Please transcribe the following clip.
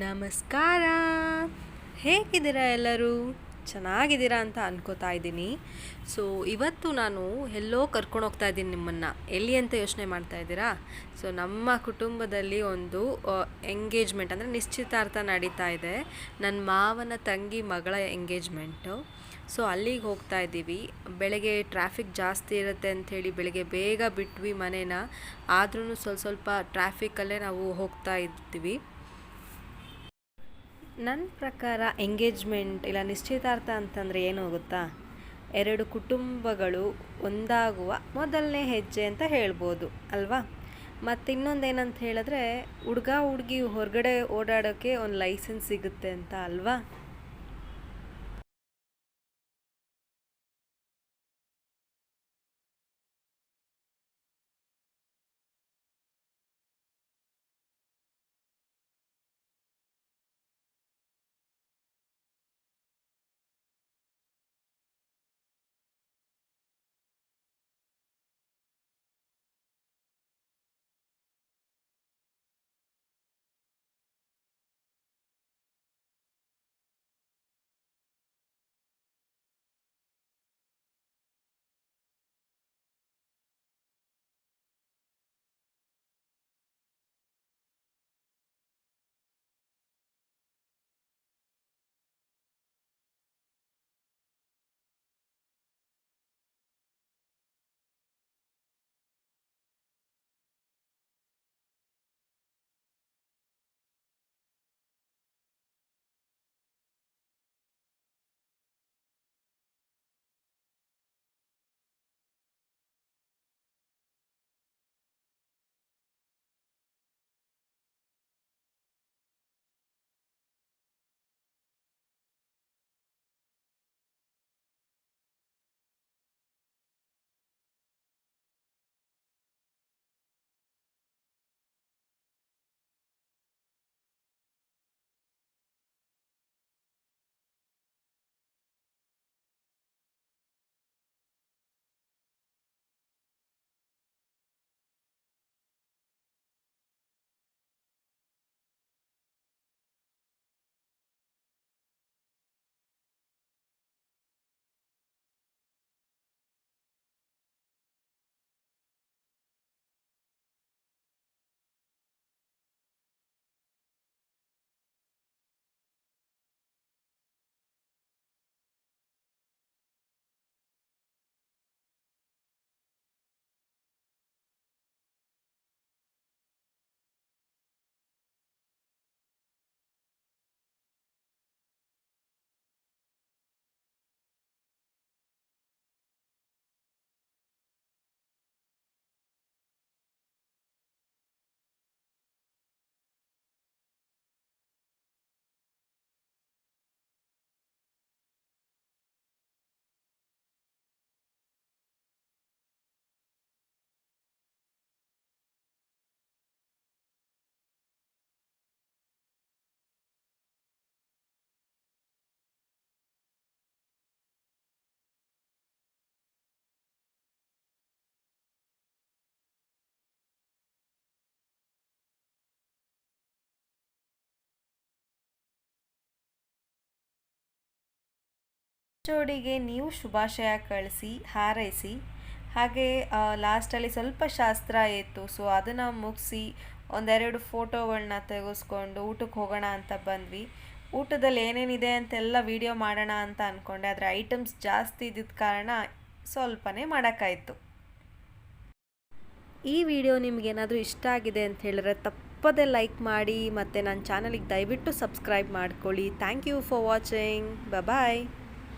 ನಮಸ್ಕಾರ. ಹೇಗಿದ್ದೀರಾ ಎಲ್ಲರೂ? ಚೆನ್ನಾಗಿದ್ದೀರಾ ಅಂತ ಅನ್ಕೋತಾ ಇದ್ದೀನಿ. ಸೊ ಇವತ್ತು ನಾನು ಎಲ್ಲೋ ಕರ್ಕೊಂಡು ಹೋಗ್ತಾ ಇದ್ದೀನಿ ನಿಮ್ಮನ್ನು. ಎಲ್ಲಿ ಅಂತ ಯೋಚನೆ ಮಾಡ್ತಾ ಇದ್ದೀರಾ? ಸೊ ನಮ್ಮ ಕುಟುಂಬದಲ್ಲಿ ಒಂದು ಎಂಗೇಜ್ಮೆಂಟ್ ಅಂದರೆ ನಿಶ್ಚಿತಾರ್ಥ ನಡೀತಾ ಇದೆ. ನನ್ನ ಮಾವನ ತಂಗಿ ಮಗಳ ಎಂಗೇಜ್ಮೆಂಟು ಸೊ ಅಲ್ಲಿಗೆ ಹೋಗ್ತಾ ಇದ್ದೀವಿ. ಬೆಳಗ್ಗೆ ಟ್ರಾಫಿಕ್ ಜಾಸ್ತಿ ಇರುತ್ತೆ ಅಂಥೇಳಿ ಬೆಳಗ್ಗೆ ಬೇಗ ಬಿಟ್ವಿ ಮನೇನ. ಆದ್ರೂ ಸ್ವಲ್ಪ ಸ್ವಲ್ಪ ಟ್ರಾಫಿಕಲ್ಲೇ ನಾವು ಹೋಗ್ತಾ ಇದ್ದೀವಿ ನನ್ನ ಪ್ರಕಾರ ಎಂಗೇಜ್ಮೆಂಟ್ ಇಲ್ಲ ನಿಶ್ಚಿತಾರ್ಥ ಅಂತಂದರೆ ಏನು ಗೊತ್ತಾ? ಎರಡು ಕುಟುಂಬಗಳು ಒಂದಾಗುವ ಮೊದಲನೇ ಹೆಜ್ಜೆ ಅಂತ ಹೇಳ್ಬೋದು, ಅಲ್ವಾ? ಮತ್ತು ಇನ್ನೊಂದೇನಂತ ಹೇಳಿದ್ರೆ ಹುಡುಗ ಹುಡುಗಿ ಹೊರಗಡೆ ಓಡಾಡೋಕ್ಕೆ ಒಂದು ಲೈಸೆನ್ಸ್ ಸಿಗುತ್ತೆ ಅಂತ, ಅಲ್ವಾ? ಜೋಡಿಗೆ ನೀವು ಶುಭಾಶಯ ಕಳಿಸಿ, ಹಾರೈಸಿ. ಹಾಗೆ ಲಾಸ್ಟಲ್ಲಿ ಸ್ವಲ್ಪ ಶಾಸ್ತ್ರ ಇತ್ತು. ಸೊ, ಅದನ್ನು ಮುಗಿಸಿ ಒಂದೆರಡು ಫೋಟೋಗಳನ್ನ ತೆಗೆಸ್ಕೊಂಡು ಊಟಕ್ಕೆ ಹೋಗೋಣ ಅಂತ ಬಂದ್ವಿ. ಊಟದಲ್ಲಿ ಏನೇನಿದೆ ಅಂತೆಲ್ಲ ವಿಡಿಯೋ ಮಾಡೋಣ ಅಂತ ಅಂದ್ಕೊಂಡೆ ಆದರೆ ಐಟಮ್ಸ್ ಜಾಸ್ತಿ ಇದ್ದಿದ್ದ ಕಾರಣ ಸ್ವಲ್ಪನೇ ಮಾಡೋಕ್ಕಾಯಿತು. ಈ ವಿಡಿಯೋ ನಿಮಗೇನಾದರೂ ಇಷ್ಟ ಆಗಿದೆ ಅಂತ ಹೇಳಿದ್ರೆ ತಪ್ಪದೇ ಲೈಕ್ ಮಾಡಿ ಮತ್ತು ನನ್ನ ಚಾನಲಿಗೆ ದಯವಿಟ್ಟು ಸಬ್ಸ್ಕ್ರೈಬ್ ಮಾಡ್ಕೊಳ್ಳಿ. Thank you for watching. Bye